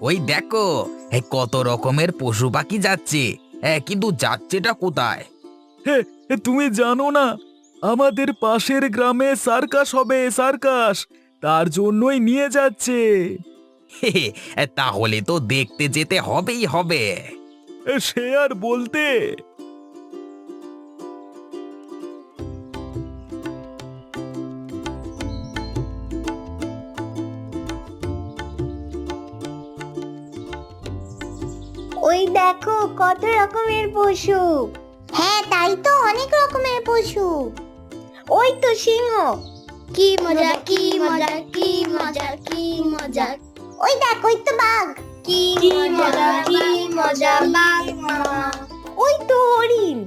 ওই দেখো এই কত রকমের পশু পাখি যাচ্ছে। হ্যাঁ কিন্তু যাচ্ছেটা কোথায়? হে তুমি জানো না আমাদের পাশের গ্রামে সার্কাস হবে সার্কাস। তার জন্যই নিয়ে যাচ্ছে। হে হে, তাহলে তো দেখতে যেতে হবেই হবে। এ, সে আর বলতে ওই দেখো কত রকমের পশু। হ্যাঁ তাই তো অনেক রকমের পশু। ওই তো সিংহ। কি মজা কি মজা কি মজা কি মজা। ওই দেখ ওই তো বাঘ। কি মজা কি মজা বাঘ মামা ওই তো হরিণ।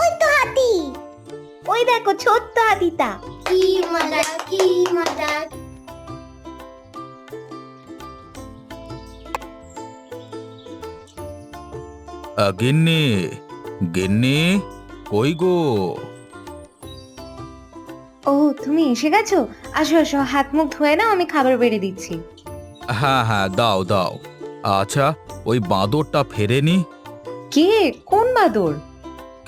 ওই তো হাতি। ওই দেখো ছোট্ট হাতিটা। কি মজা কি মজা আ, গিন্নি গিন্নি কই গো? ও তুমি এসে গেছো? আসো আসো হাত মুখ ধুয়ে নাও আমি খাবার বেড়ে দিচ্ছি। হ্যাঁ হ্যাঁ দাও দাও। আচ্ছা ওই বাঁদরটা ফেরেনি কে? কোন বাদর?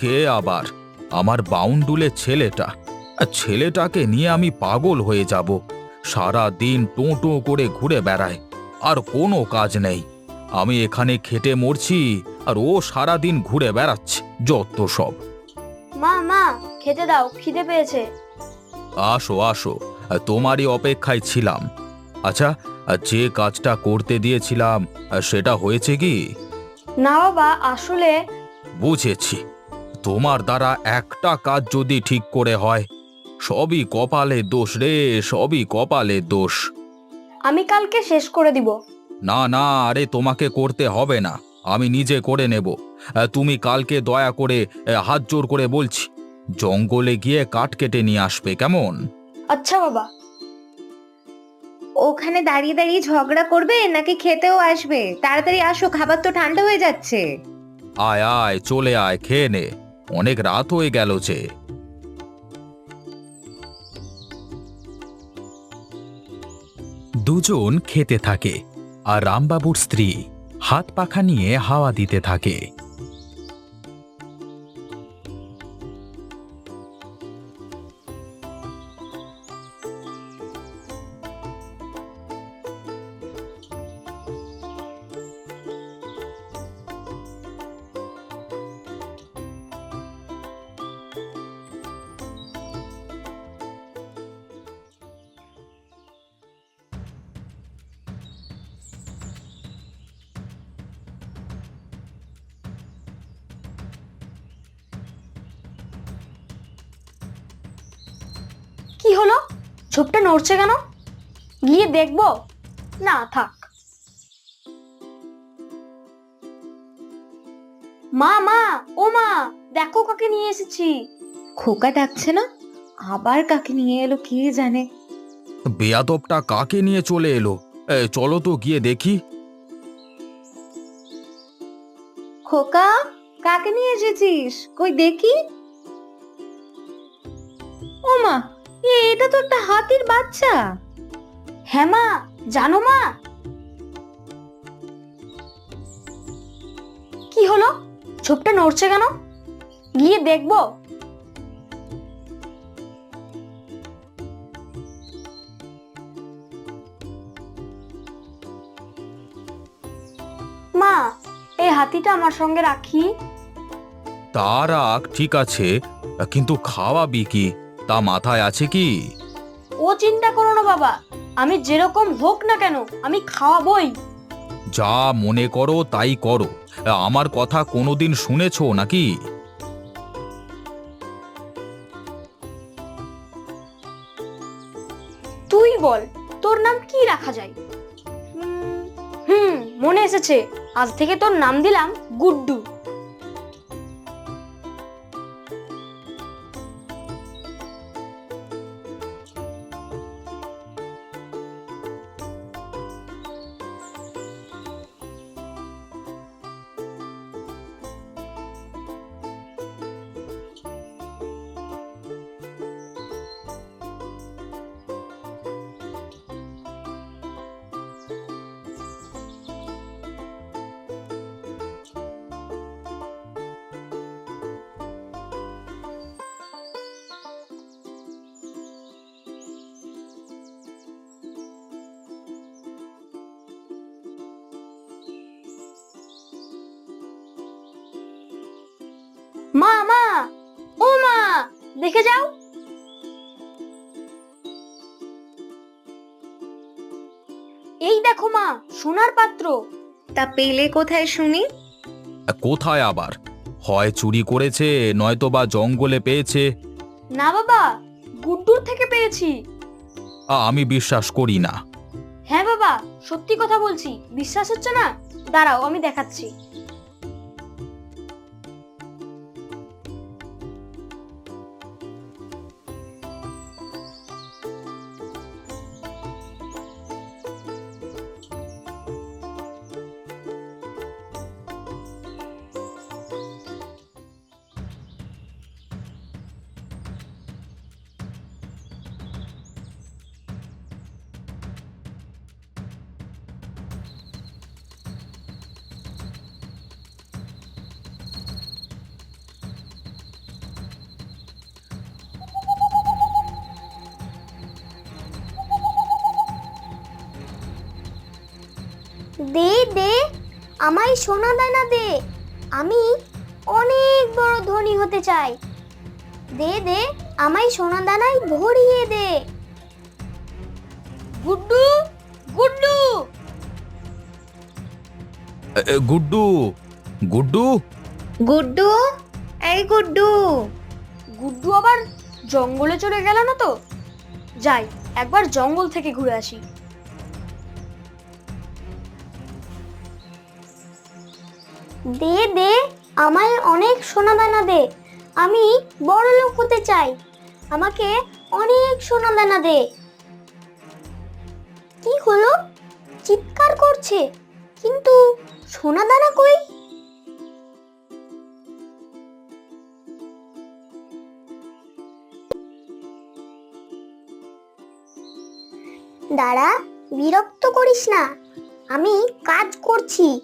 কে আবার? আমার বাউন্ডুলে ছেলেটা। আর ছেলেটাকে নিয়ে আমি পাগল হয়ে যাব। সারা দিন টোঁ টোঁ করে ঘুরে বেড়ায়। আর কোনো কাজ নেই। আমি এখানে খেটে মরছি। আর ও সারা দিন ঘুরে বেড়াচ্ছে যত সব। মা মা খেতে দাও খিদে পেয়েছে। আসো আসো তোমারই অপেক্ষায় ছিলাম। আচ্ছা যে কাজটা করতে দিয়েছিলাম সেটা হয়েছে কি? না বাবা আসলে বুঝেছি। তোমার দ্বারা একটা কাজ যদি ঠিক করে হয় সবই কপালে দোষ রে সবই কপালে দোষ। আমি কালকে শেষ করে দিব। না না আরে তোমাকে করতে হবে না। আমি নিজে করে নেব। আহ, তুমি কালকে দয়া করে আহ, হাত জোর করে বলছি জঙ্গলে গিয়ে কাঠ কেটে নিয়ে আসবে কেমন? আচ্ছা বাবা। ওখানে দাঁড়িয়ে দাঁড়িয়ে ঝগড়া করবে নাকি খেতেও আসবে? তাড়াতাড়ি আসো খাবার তো ঠান্ডা হয়ে যাচ্ছে। আয় আয় চলে আয় খেয়ে নে। অনেক রাত হয়ে গেল যে। দুজন খেতে থাকে আর রামবাবুর স্ত্রী। হাত পাখা নিয়ে হাওয়া দিতে থাকে। হলো? ঝোপটা নড়ছে কেন? গিয়ে দেখব। না থাক। মা মা ও মা দেখো কাকে নিয়ে এসেছি। খোকা ডাকছে না? আবার কাকে নিয়ে এলো কে জানে? বেয়াদবটা কাকে নিয়ে চলে এলো? এ, চলো তো গিয়ে দেখি। খোকা কাকে নিয়ে এসেছিস? কই দেখি। ও মা এটা তো একটা হাতির বাচ্চা। হ্যাঁ মা, জানো মা। কি হলো? ঝোপটা নড়ছে কেন? গিয়ে দেখব। মা, এই হাতিটা আমার সঙ্গে রাখি। তা রাখ, ঠিক আছে। কিন্তু খাওয়াবি কি? তা মাথায় আছে কি? ও চিন্তা করো না বাবা আমি যেরকম হোক না কেন আমি খাওয়াবই। যা মনে করো তাই করো। আমার কথা কোনোদিন শুনেছো নাকি? তুই বল তোর নাম কি রাখা যায়? হুম মনে এসেছে। আজ থেকে তোর নাম দিলাম গুড্ডু। মা মা ও মা দেখে যাও। এই দেখো মা সোনার পাত্র। তা পেলে কোথায় শুনি? কোথায় আবার? হয় চুরি করেছে নয়তো বা জঙ্গলে পেয়েছে। না বাবা গুড্ডুর থেকে পেয়েছি। আ, আমি বিশ্বাস করি না। হ্যাঁ বাবা সত্যি কথা বলছি বিশ্বাস হচ্ছে না? দাঁড়াও আমি দেখাচ্ছি। আমায় সোনা দানা দে। আমি অনেক বড় ধনী হতে চাই। দে দে আমায় সোনা দানায় ভরিয়ে দে। গুড্ডু গুড্ডু। গুড্ডু গুড্ডু। গুড্ডু এই গুড্ডু। গুড্ডু আবার জঙ্গলে চলে গেল না তো? যাই একবার জঙ্গল থেকে ঘুরে আসি। দে দে, আমায় অনেক সোনা দানা দে। আমি বড় লোক হতে চাই। আমাকে অনেক সোনা দানা দে। কি হলো? চিৎকার করছে। কিন্তু সোনা দানা কই? দাঁড়া, বিরক্ত করিস না। আমি কাজ করছি।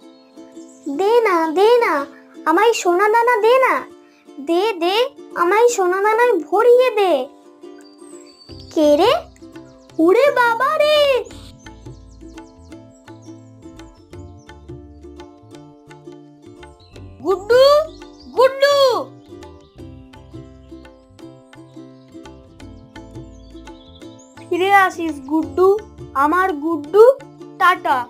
দে না দে না, আমায় সোনা দানা দে না। দে দে, আমায় সোনা দানায় ভরিয়ে দে। কে রে? উড়ে বাবা রে! গুড্ডু গুড্ডু! ফিরে আসিস, গুড্ডু। আমার গুড্ডু টাটা।